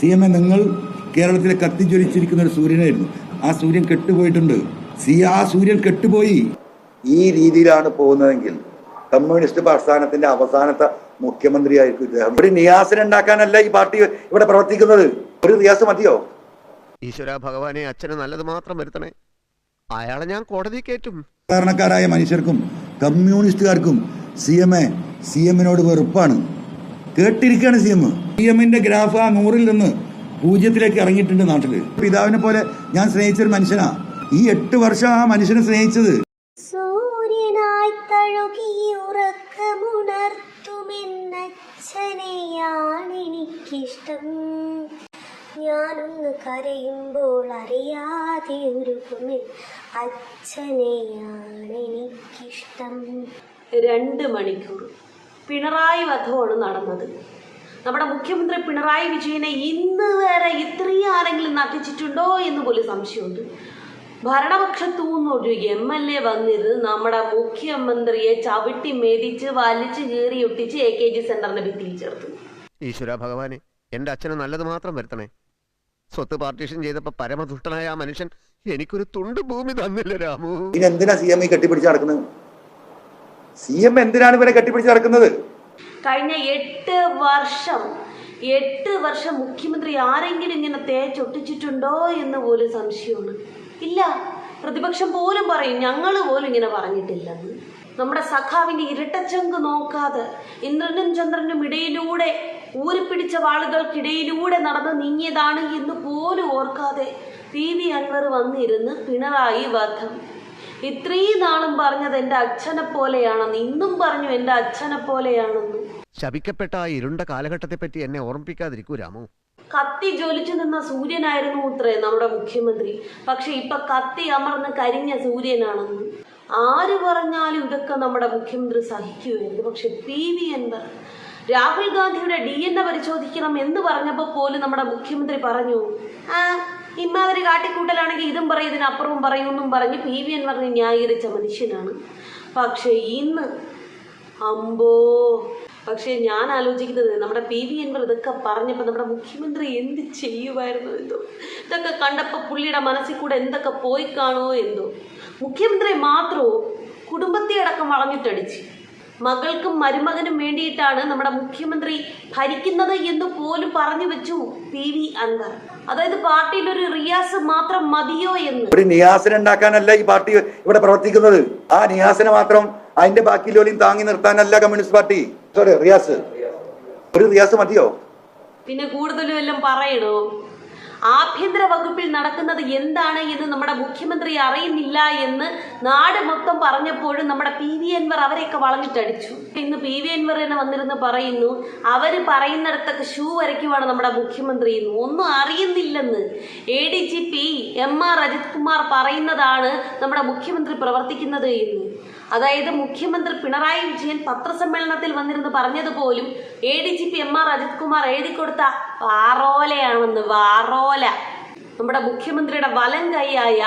C M A നിങ്ങൾ കേരളത്തിലെ കത്തിജ്വലിച്ചിരിക്കുന്ന ഒരു സൂര്യനായിരുന്നു. ആ സൂര്യൻ കെട്ടുപോയിട്ടുണ്ട്. സി ആ സൂര്യൻ കെട്ടുപോയി. ഈ രീതിയിലാണ് പോകുന്നതെങ്കിൽ കമ്മ്യൂണിസ്റ്റ് പ്രസ്ഥാനത്തിന്റെ അവസാനത്തെ മുഖ്യമന്ത്രിയായിരിക്കും ഇദ്ദേഹം. ഒരു നിയാസിനെ ഉണ്ടാക്കാനല്ല ഈ പാർട്ടി ഇവിടെ പ്രവർത്തിക്കുന്നത്. ഒരു നിയാസ് മതിയോ? ഈശ്വര ഭഗവാനെ അച്ഛന് നല്ലത് മാത്രം വരുത്തണേ. അയാളെ ഞാൻ കോടതി കയറ്റും. സാധാരണക്കാരായ മനുഷ്യർക്കും കമ്മ്യൂണിസ്റ്റുകാർക്കും സി എം എ സി എമ്മിനോട് വെറുപ്പാണ്. കേട്ടിരിക്കുകയാണ് സി എം സി എമ്മിന്റെ ഗ്രാഫ് ആ നൂറിൽ നിന്ന് പൂജ്യത്തിലേക്ക് ഇറങ്ങിയിട്ടുണ്ട് നാട്ടിൽ. പിതാവിനെ പോലെ ഞാൻ സ്നേഹിച്ച ഒരു മനുഷ്യനാ. ഈ എട്ട് വർഷം ആ മനുഷ്യനെ സ്നേഹിച്ചത്. സൂര്യനായി തഴുകി ഉറക്കമുണർത്തുമെന്നച്ഛനെയാണെനിക്കിഷ്ടം ഞാനൊന്ന് കരയുമ്പോൾ അറിയാതെ ഉരുകുമിൽ അച്ഛനെയാണ് എനിക്കിഷ്ടം. രണ്ട് മണിക്കൂർ. പിണറായി വധമാണ് നടന്നത്. നമ്മുടെ മുഖ്യമന്ത്രി പിണറായി വിജയനെ ഇന്ന് വരെ ഇത്രയും ആരെങ്കിലും നട്ടിച്ചിട്ടുണ്ടോ എന്ന് പോലും സംശയമുണ്ട്. ഭരണപക്ഷത്തു നിന്നൊരു എം എൽ എ വന്നിരുന്ന് നമ്മുടെ മുഖ്യമന്ത്രിയെ ചവിട്ടി മെതിച്ച് വലിച്ചു കീറി ഒട്ടിച്ച് എ കെ ജി സെന്ററിന്റെ ഭിത്തിയിൽ ചേർത്തു. ഈശ്വര ഭഗവാനെ എന്റെ അച്ഛന് നല്ലത് മാത്രം വരുത്തണേ. സ്വത്ത് പാർട്ടീഷൻ ചെയ്തപ്പോ പരമദുഷ്ടനായ ആ മനുഷ്യൻ എനിക്കൊരു തുണ്ട് ഭൂമി തന്നില്ല രാമു. ഇനി എന്തിനാ സി എം ഈ കെട്ടിപ്പിടിച്ച് നടക്കുന്നത് സി എം എന്തിനാണ് ഇവരെ കെട്ടിപ്പിടിച്ച് നടക്കുന്നത്? കഴിഞ്ഞ എട്ട് വർഷം എട്ട് വർഷം മുഖ്യമന്ത്രി ആരെങ്കിലും ഇങ്ങനെ തേച്ചൊട്ടിച്ചിട്ടുണ്ടോ എന്ന് പോലും സംശയമാണ്. ഇല്ല പ്രതിപക്ഷം പോലും പറയും ഞങ്ങൾ പോലും ഇങ്ങനെ പറഞ്ഞിട്ടില്ലെന്ന് നമ്മുടെ സഖാവിന്റെ ഇരട്ടച്ചങ്ക് നോക്കാതെ ഇന്ദ്രനും ചന്ദ്രനും ഇടയിലൂടെ ഊരിപ്പിടിച്ച വാളുകൾക്കിടയിലൂടെ നടന്ന് നീങ്ങിയതാണ് എന്ന് പോലും ഓർക്കാതെ പി വി അൻവർ വന്നിരുന്ന് പിണറായി വധം ഇത്രയും നാളും പറഞ്ഞത് എന്റെ അച്ഛനെ പോലെയാണെന്ന് ഇന്നും പറഞ്ഞു എന്റെ അച്ഛനെ പോലെയാണെന്ന്. ശപിക്കപ്പെട്ട ആ ഇരുണ്ട കാലഘട്ടത്തെ പറ്റി എന്നെ ഓർമ്മിപ്പിക്കാതിരിക്കൂ രാമു. കത്തി ജ്വലിച്ചു നിന്ന സൂര്യനായിരുന്നു ഉത്രേ നമ്മുടെ മുഖ്യമന്ത്രി. പക്ഷെ ഇപ്പൊ കത്തി അമർന്ന് കരിഞ്ഞ സൂര്യനാണെന്ന്. ആര് പറഞ്ഞാലും ഇതൊക്കെ നമ്മുടെ മുഖ്യമന്ത്രി സഹിക്കുമായിരുന്നു പക്ഷെ പി വി അൻവർ രാഹുൽ ഗാന്ധിയുടെ ഡി എൻ എ പരിശോധിക്കണം എന്ന് പറഞ്ഞപ്പോൾ പോലും നമ്മുടെ മുഖ്യമന്ത്രി പറഞ്ഞു ആ ഇമാതിരി കാട്ടിക്കൂട്ടലാണെങ്കിൽ ഇതും പറയും ഇതിനപ്പുറവും പറയുമെന്നും പറഞ്ഞ് പി. വി. അൻവറിനെ ന്യായീകരിച്ച മനുഷ്യനാണ്. പക്ഷേ ഇന്ന് അമ്പോ പക്ഷേ ഞാൻ ആലോചിക്കുന്നത് നമ്മുടെ പി. വി. എൻവർ ഇതൊക്കെ പറഞ്ഞപ്പോൾ നമ്മുടെ മുഖ്യമന്ത്രി എന്ത് ചെയ്യുമായിരുന്നു എന്തോ? ഇതൊക്കെ കണ്ടപ്പോൾ പുള്ളിയുടെ മനസ്സിൽ കൂടെ എന്തൊക്കെ പോയി കാണുമോ എന്തോ? മുഖ്യമന്ത്രി മാത്രമോ കുടുംബത്തെ അടക്കം വളഞ്ഞിട്ടടിച്ച്. മകൾക്കും മരുമകനും വേണ്ടിയിട്ടാണ് നമ്മുടെ മുഖ്യമന്ത്രി ഭരിക്കുന്നത് എന്ന് പോലും പറഞ്ഞു വെച്ചു പി വി അൻവർ. അതായത് പാർട്ടിയിൽ ഒരു റിയാസ് മാത്രം മതിയോ എന്ന്. ഒരു നിയാസിനെ ഉണ്ടാക്കാനല്ല ഈ പാർട്ടി ഇവിടെ പ്രവർത്തിക്കുന്നത്. ആ നിയാസിനെ മാത്രം അതിന്റെ ബാക്കി ജോലിയും താങ്ങി നിർത്താനല്ല കമ്മ്യൂണിസ്റ്റ് പാർട്ടി. സോറി റിയാസ്. ഒരു റിയാസ് മതിയോ? പിന്നെ കൂടുതലും എല്ലാം പറയണോ? ആഭ്യന്തര വകുപ്പിൽ നടക്കുന്നത് എന്താണ് എന്ന് നമ്മുടെ മുഖ്യമന്ത്രി അറിയുന്നില്ല എന്ന് നാട് മൊത്തം പറഞ്ഞപ്പോഴും നമ്മുടെ പി വി എൻവർ അവരെയൊക്കെ വളഞ്ഞിട്ടടിച്ചു. ഇന്ന് പി വി എൻവർ തന്നെ വന്നിരുന്ന് പറയുന്നു അവർ പറയുന്നിടത്തൊക്കെ ഷൂ വരയ്ക്കുവാണ് നമ്മുടെ മുഖ്യമന്ത്രി എന്ന്. ഒന്നും അറിയുന്നില്ലെന്ന്. A D G P M R Ajith Kumar പറയുന്നതാണ് നമ്മുടെ മുഖ്യമന്ത്രി പ്രവർത്തിക്കുന്നത് എന്ന്. അതായത് മുഖ്യമന്ത്രി പിണറായി വിജയൻ പത്രസമ്മേളനത്തിൽ വന്നിരുന്ന് പറഞ്ഞതുപോലും A D G P M R Ajith Kumar എഴുതി കൊടുത്ത വാറോലയാണെന്ന് വാറോല. നമ്മുടെ മുഖ്യമന്ത്രിയുടെ വലം കൈയായ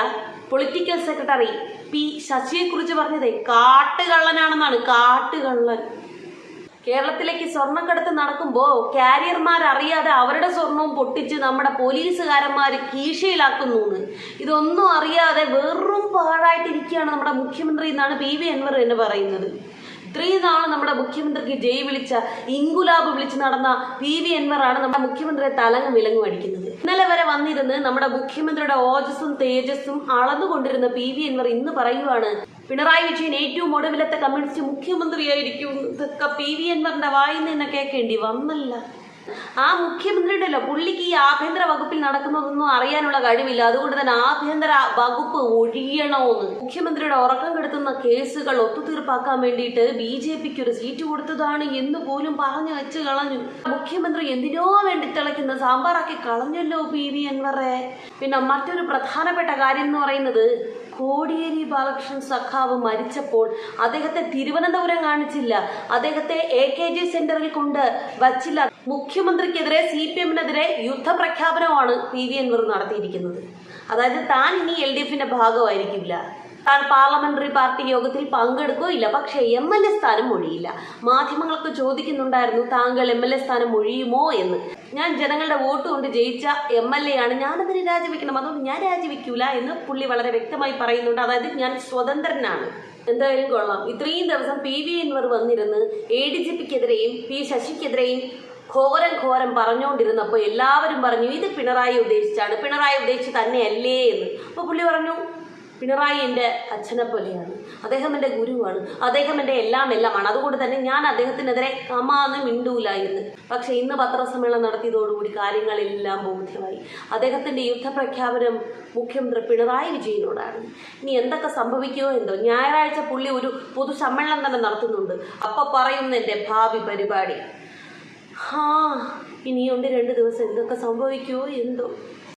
പൊളിറ്റിക്കൽ സെക്രട്ടറി പി ശശിയെക്കുറിച്ച് പറഞ്ഞതേ കാട്ടുകള്ളനാണെന്നാണ് കാട്ടുകള്ളൻ. കേരളത്തിലേക്ക് സ്വർണക്കടത്ത് നടക്കുമ്പോൾ കാരിയർമാർ അറിയാതെ അവരുടെ സ്വർണവും പൊട്ടിച്ച് നമ്മുടെ പോലീസുകാരന്മാർ കീശയിലാക്കുന്നു. ഇതൊന്നും അറിയാതെ വെറും പാഴായിട്ടിരിക്കുകയാണ് നമ്മുടെ മുഖ്യമന്ത്രി എന്നാണ് പി വി അൻവർ എന്ന് പറയുന്നത് ഇത്രയും നാൾ നമ്മുടെ മുഖ്യമന്ത്രിക്ക് ജയ് വിളിച്ച ഇൻകുലാബ് വിളിച്ച് നടന്ന പി വി ആണ് നമ്മുടെ മുഖ്യമന്ത്രിയെ തലങ്ങ് വിലങ്ങും അടിക്കുന്നത് ഇന്നലെ വരെ വന്നിരുന്ന് നമ്മുടെ മുഖ്യമന്ത്രിയുടെ ഓജസ്സും തേജസ്സും അളന്നുകൊണ്ടിരുന്ന പി വി അൻവർ ഇന്ന് പറയുവാണ് പിണറായി വിജയൻ ഏറ്റവും ഒടുവിലത്തെ കമ്മ്യൂണിസ്റ്റ് മുഖ്യമന്ത്രിയായിരിക്കും. ഇതൊക്കെ പി വി അൻവറിന്റെ വായിൽ നിന്ന് കേൾക്കേണ്ടി വന്നല്ല. ആ മുഖ്യമന്ത്രി ഉണ്ടല്ലോ പുള്ളിക്ക് ഈ ആഭ്യന്തര വകുപ്പിൽ നടക്കുന്നതൊന്നും അറിയാനുള്ള കഴിവില്ല. അതുകൊണ്ട് തന്നെ ആഭ്യന്തര വകുപ്പ് ഒഴിയണമെന്ന് മുഖ്യമന്ത്രിയുടെ ഉറക്കം കെടുത്തുന്ന കേസുകൾ ഒത്തുതീർപ്പാക്കാൻ വേണ്ടിയിട്ട് ബി ജെ പിക്ക് ഒരു സീറ്റ് കൊടുത്തതാണ് എന്ന് പോലും പറഞ്ഞു വെച്ച് കളഞ്ഞു. മുഖ്യമന്ത്രി എന്തിനോ വേണ്ടി തിളയ്ക്കുന്ന സാമ്പാറാക്കി കളഞ്ഞല്ലോ പി വി അൻവറെ. പിന്നെ മറ്റൊരു പ്രധാനപ്പെട്ട കാര്യം എന്ന് പറയുന്നത് കോടിയേരി ബാലകൃഷ്ണൻ സഖാവ് മരിച്ചപ്പോൾ അദ്ദേഹത്തെ തിരുവനന്തപുരം കാണിച്ചില്ല. അദ്ദേഹത്തെ എ കെ ജി സെന്ററിൽ കൊണ്ട് വച്ചില്ല. മുഖ്യമന്ത്രിക്കെതിരെ സി പി എമ്മിനെതിരെ യുദ്ധപ്രഖ്യാപനമാണ് പി വി അൻവർ നടത്തിയിരിക്കുന്നത്. അതായത് താൻ ഇനി എൽ ഡി എഫിന്റെ ഭാഗമായിരിക്കില്ല. താൻ പാർലമെന്ററി പാർട്ടി യോഗത്തിൽ പങ്കെടുക്കുകയില്ല. പക്ഷേ എം എൽ എ സ്ഥാനം ഒഴിയില്ല. മാധ്യമങ്ങൾക്ക് ചോദിക്കുന്നുണ്ടായിരുന്നു താങ്കൾ എം എൽ എ സ്ഥാനം ഒഴിയുമോ എന്ന്. ഞാൻ ജനങ്ങളുടെ വോട്ട് കൊണ്ട് ജയിച്ച എം എൽ എ ആണ് ഞാനതിന് രാജിവെക്കണം. അതുകൊണ്ട് ഞാൻ രാജിവെക്കൂല എന്ന് പുള്ളി വളരെ വ്യക്തമായി പറയുന്നുണ്ട്. അതായത് ഞാൻ സ്വതന്ത്രനാണ്. എന്തായാലും കൊള്ളാം. ഇത്രയും ദിവസം പി വി എൻവർ വന്നിരുന്ന് എ ഡി ജി പിക്കെതിരെയും പി ശശിക്കെതിരെയും ഘോരം ഘോരം പറഞ്ഞുകൊണ്ടിരുന്നപ്പോൾ എല്ലാവരും പറഞ്ഞു ഇത് പിണറായി ഉദ്ദേശിച്ചാണ്. പിണറായി ഉദ്ദേശിച്ച് തന്നെയല്ലേ എന്ന്. അപ്പോൾ പുള്ളി പറഞ്ഞു പിണറായി എന്റെ അച്ഛനെ പോലെയാണ്. അദ്ദേഹം എന്റെ ഗുരുവാണ്. അദ്ദേഹം എന്റെ എല്ലാം എല്ലാമാണ്. അതുകൊണ്ട് തന്നെ ഞാൻ അദ്ദേഹത്തിനെതിരെ കമാന്ന് മിണ്ടൂല എന്ന്. പക്ഷേ ഇന്ന് പത്രസമ്മേളനം നടത്തിയതോടുകൂടി കാര്യങ്ങളെല്ലാം ബോധ്യമായി. അദ്ദേഹത്തിന്റെ യുദ്ധപ്രഖ്യാപനം മുഖ്യമന്ത്രി പിണറായി വിജയനോടാണ്. ഇനി എന്തൊക്കെ സംഭവിക്കുമോ എന്തോ. ഞായറാഴ്ച പുള്ളി ഒരു പൊതുസമ്മേളനം തന്നെ നടത്തുന്നുണ്ട്. അപ്പോൾ പറയുന്ന എന്റെ ഭാവി പരിപാടി. ഹാ ഇനിയുണ്ട് രണ്ട് ദിവസം. എന്തൊക്കെ സംഭവിക്കുമോ എന്തോ.